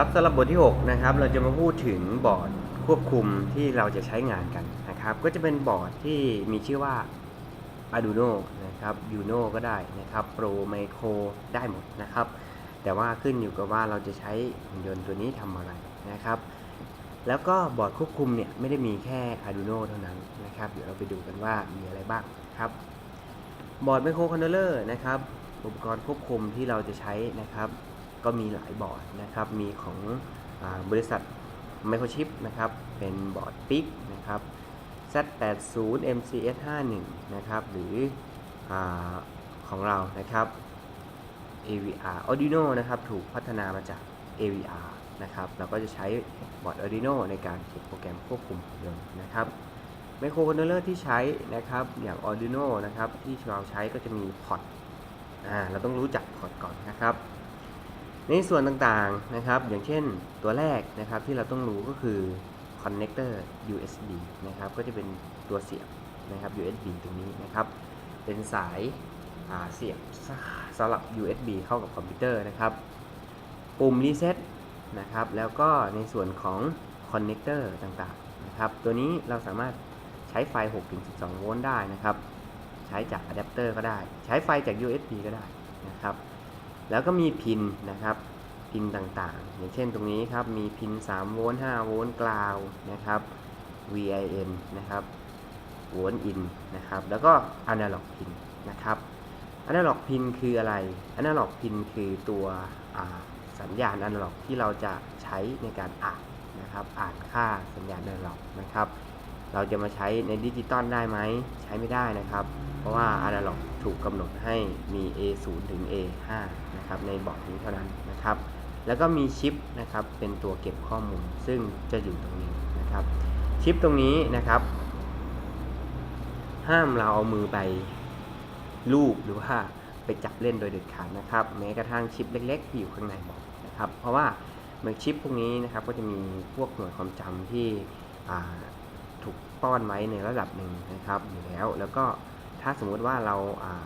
ครับสำหรับบทที่6นะครับเราจะมาพูดถึงบอร์ดควบคุมที่เราจะใช้งานกันนะครับ ก็จะเป็นบอร์ดที่มีชื่อว่า Arduino นะครับ Uno ก็ได้นะครับ Pro Micro ได้หมดนะครับ แต่ว่าขึ้นอยู่กับว่าเราจะใช้หุ่นยนต์ตัวนี้ทำอะไรนะครับ แล้วก็บอร์ดควบคุมเนี่ยไม่ได้มีแค่ Arduino เท่านั้นนะครับ เดี๋ยวเราไปดูกันว่ามีอะไรบ้างครับบอร์ดไมโครคอนโทรลเลอร์นะครับอุปกรณ์ควบคุมที่เราจะใช้นะครับ ก็มีหลายบอร์ดนะครับ มีของอบริษัท Microchip นะครับ เป็นบอร์ดปิกนะครับ Z80 MCS 51 นะครับ หรืออของเรานะครับ AVR Arduino นะครับ ถูกพัฒนามาจาก AVR นะครับ เราก็จะใช้บอร์ด Arduino ในการเขียนโปรแกรมควบคุมหุ่นยนต์นะครับไมโครคอนโทรลเลอร์ที่ใช้นะครับ อย่าง Arduino นะครับ ที่เราใช้ก็จะมีพอร์ต อ่า เราต้องรู้จักพอร์ตก่อนนะครับ ในส่วนต่างๆนะครับ อย่างเช่นตัวแรกนะครับที่เราต้องรู้ก็คือ connector USB นะครับก็จะเป็นตัวเสียบนะครับ USB ตรงนี้นะครับ เป็นสายาเสียบสำหรับ USB เข้ากับคอมพิวเตอร์นะครับ ปุ่ม reset นะครับ แล้วก็ในส่วนของ connector ต่างๆนะครับ ตัวนี้เราสามารถใช้ไฟ 6-12 โวลต์ได้นะครับ ใช้จากอะแดปเตอร์ก็ได้ ใช้ไฟจาก USB ก็ได้นะครับ แล้วก็มีพินนะครับ พินต่างๆ อย่างเช่นตรงนี้ครับ มีพิน3โวลต์5โวลต์กราวนะครับ VIN นะครับโวลต์อินนะครับ แล้วก็ Analog Pin นนะครับ Analog Pin คืออะไร Analog Pin คือตัวสัญญาณ Analog ที่เราจะใช้ในการอ่านนะครับ อ่านค่าสัญญาณ Analog นะครับ เราจะมาใช้ในดิจิตอลได้ไหม ใช้ไม่ได้นะครับ เพราะว่า Analog ถูกกำหนดให้มี A0 ถึง A5 นะครับในบอร์ดนี้เท่านั้นนะครับ แล้วก็มีชิปนะครับเป็นตัวเก็บข้อมูล ซึ่งจะอยู่ตรงนี้นะครับ ชิปตรงนี้นะครับ ห้ามเราเอามือไปลูบหรือว่าไปจับเล่นโดยเด็ดขาดนะครับ แม้กระทั่งชิปเล็กๆที่อยู่ข้างในบอร์ดนะครับ เพราะว่าเมื่อชิปพวกนี้นะครับก็จะมีพวกหน่วยความจำที่ถูกป้อนไว้ในระดับหนึ่งนะครับอยู่แล้วแล้วก็ ถ้าสมมุติว่าเรา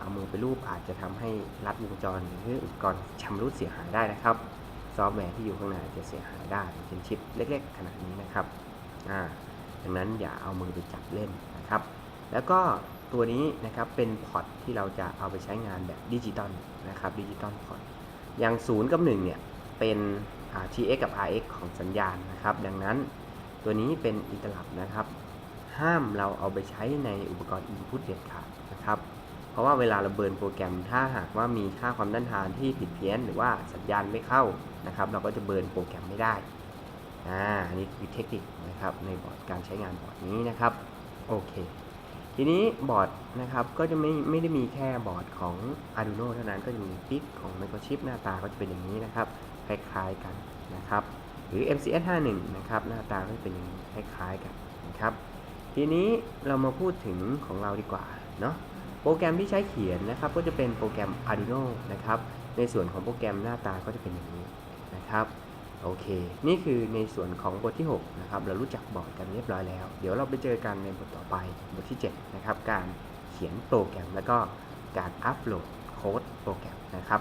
เอามือไปรูปอาจจะทำให้รัดวงจรหรืออุปกรณ์ชำรุดเสียหายได้นะครับ ซอฟต์แวร์ที่อยู่ข้างในจะเสียหายได้เป็นชิปเล็ก ๆ ขนาดนี้นะครับดังนั้นอย่าเอามือไปจับเล่นนะครับ แล้วก็ตัวนี้นะครับเป็นพอร์ตที่เราจะเอาไปใช้งานแบบดิจิตอลนะครับดิจิตอลพอร์ตอย่าง0กับ1เนี่ยเป็นอ่า TX กับ RX ของสัญญาณนะครับ ดังนั้นตัวนี้เป็นอินเตอร์ลับนะครับ ห้ามเราเอาไปใช้ในอุปกรณ์ Input เด็ดขาด ครับ เพราะว่าเวลาเราเบิร์นโปรแกรม ถ้าหากว่ามีค่าความต้านทานที่ผิดเพี้ยน หรือว่าสัญญาณไม่เข้านะครับ เราก็จะเบิร์นโปรแกรมไม่ได้อ่าอันนี้คือเทคนิคนะครับในบอร์ดการใช้งานบอร์ดนี้นะครับโอเคทีนี้บอร์ดนะครับก็จะไม่ไม่ได้มีแค่บอร์ดของ Arduino เท่านั้นก็จะมีปิ๊กของ Microchip หน้าตาก็จะเป็นอย่างนี้นะครับ คล้ายๆกันนะครับหรือ MCS 51นะครับหน้าตาก็จะเป็นอย่างนี้คล้ายๆกันนะครับทีนี้เรามาพูดถึงของเราดีกว่าเนาะ โปรแกรมที่ใช้เขียนนะครับ ก็จะเป็นโปรแกรม Arduino นะครับ ในส่วนของโปรแกรมหน้าตาก็จะเป็นอย่างนี้นะครับโอเค นี่คือในส่วนของบทที่ 6 นะครับ เรารู้จักบอร์ดกันเรียบร้อยแล้ว เดี๋ยวเราไปเจอกันในบทต่อไป บทที่ 7 นะครับ การเขียนโปรแกรมแล้วก็การอัปโหลดโค้ดโปรแกรมนะครับ